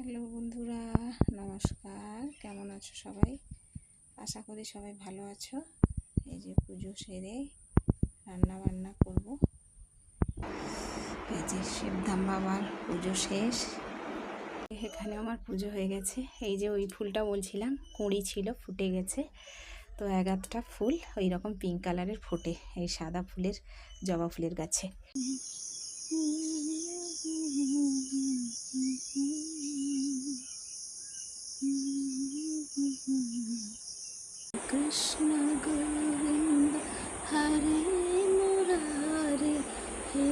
Hello বন্ধুরা, নমস্কার। কেমন আছো সবাই? আশা করি সবাই ভালো আছো। এই যে পুজো সেরে রান্না বান্না করব। এই যে শিবধাম বাবার পুজো শেষ। এখানে আমার পুজো হয়ে গেছে। এই যে ওই ফুলটা বলছিলাম, কুঁড়ি ছিল, ফুটে গেছে। তো আধটা ফুল ওই রকম পিঙ্ক কালারের ফোটে, এই সাদা ফুলের, জবা ফুলের গাছে। কৃষ্ণ গোবিন্দ হরে মুরারে হে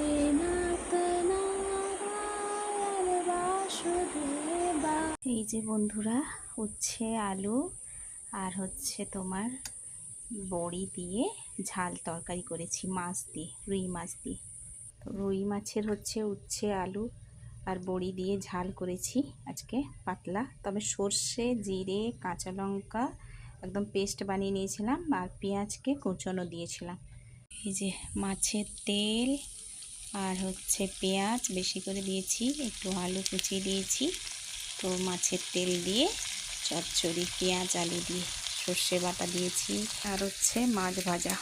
এই যে বন্ধুরা, উচ্ছে, আলু আর হচ্ছে তোমার বড়ি দিয়ে ঝাল তরকারি করেছি, মাছ দিয়ে, রুই মাছ দিয়ে। রুই মাছের হচ্ছে উচ্ছে, আলু আর বড়ি দিয়ে ঝাল করেছি আজকে পাতলা। তবে সর্ষে, জিরে, কাঁচা লঙ্কা একদম পেস্ট বানিয়ে নিয়েছিলাম আর পেঁয়াজকে কুচনো দিয়েছিলাম। এই যে মাছের তেল আর হচ্ছে পেঁয়াজ বেশি করে দিয়েছি, একটু আলু কুচিয়ে দিয়েছি। তো মাছের তেল দিয়ে চচ্চড়ি, পেঁয়াজ, আলু দিয়ে সর্ষে বাটা দিয়েছি আর হচ্ছে মাছ ভাজা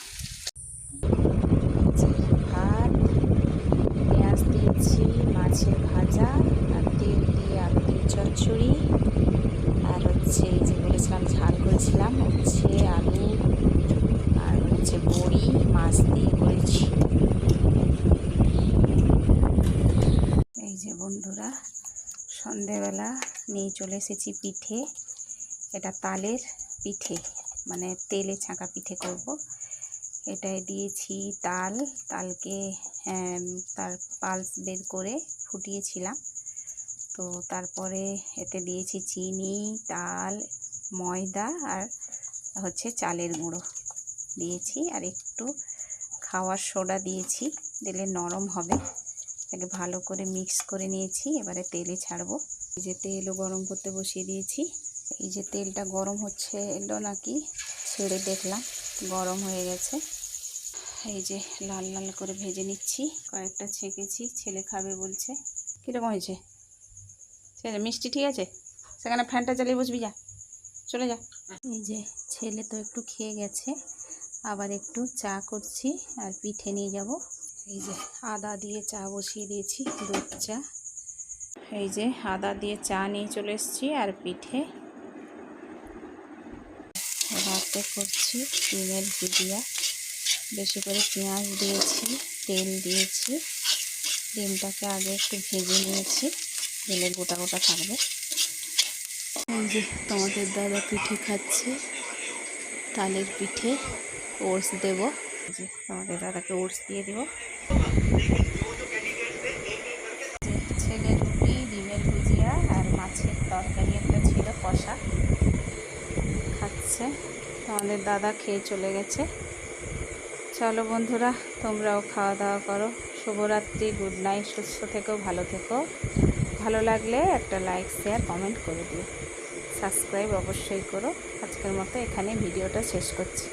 ভাত পেঁয়াজ দিয়েছি মাছের ভাজা আর তেল দিয়ে আলু দিয়ে চচ্চড়ি আর হচ্ছে এই যে বলেছিলাম ঝাল করেছিলাম হচ্ছে আলু আর হচ্ছে বড়ি মাছ দিয়ে করেছি এই যে বন্ধুরা, সন্ধেবেলা নিয়ে চলে এসেছি পিঠে। এটা তালের পিঠে মানে তেলে ছাঁকা পিঠে করব। এটায় দিয়েছি তাল, তালকে তার পালস বের করে ফুটিয়েছিলাম। তো তারপরে এতে দিয়েছি চিনি, তাল, ময়দা আর হচ্ছে চালের গুঁড়ো দিয়েছি। আর একটু খাওয়ার সোডা দিয়েছি, দিলে নরম হবে। এটাকে ভালো করে মিক্স করে নিয়েছি, এবারে তেলে ছাড়বো। এই যে তেলও গরম করতে বসিয়ে দিয়েছি। এই যে তেলটা গরম হচ্ছে এলো নাকি ছেড়ে দেখলাম, গরম হয়ে গেছে। এই যে লাল লাল করে ভেজে নিচ্ছি, কয়েকটা ছেঁকেছি, ছেলে খাবে বলছে। কীরকম হয়েছে? ছেলে মিষ্টি ঠিক আছে? সেখানে ফ্যানটা চালিয়ে বসবি, যা। চলে যা। এই যে ছেলে তো একটু খেয়ে গেছে, আবার একটু চা করছি আর পিঠে নিয়ে যাব। এই যে আদা দিয়ে চা বসিয়ে দিয়েছি, দুধ চা। এই যে আদা দিয়ে চা নিয়ে চলে এসেছি আর পিঠে। রাতে করছি ডিমের ভুজিয়া বেশি করে পেঁয়াজ দিয়েছি, তেল দিয়েছি। ডিমটাকে আগে একটু ভেজে নিয়েছি, দিলে গোটা গোটা থাকবে। এই যে তোমাদের দাদা পিঠে খাচ্ছে, তালের পিঠে ওটস দেব। যে তোমাদের দাদাকে ওটস দিয়ে দেব। ছেলে রুটি, ডিমের ভুজিয়া আর মাছের তরকারি একটা ছিল, কষা। খাচ্ছে। দাদা খেয়ে চলে গেছে। চলো বন্ধুরা, তোমরাও খাওয়া দাওয়া করো। শুভরাত্রি, গুড নাইট, সুস্থ থেকো, ভালো থেকো। ভালো লাগলে একটা লাইক, শেয়ার, কমেন্ট করে দিও। সাবস্ক্রাইব অবশ্যই করো। আজকের মতো এখানে ভিডিওটা শেষ করছি।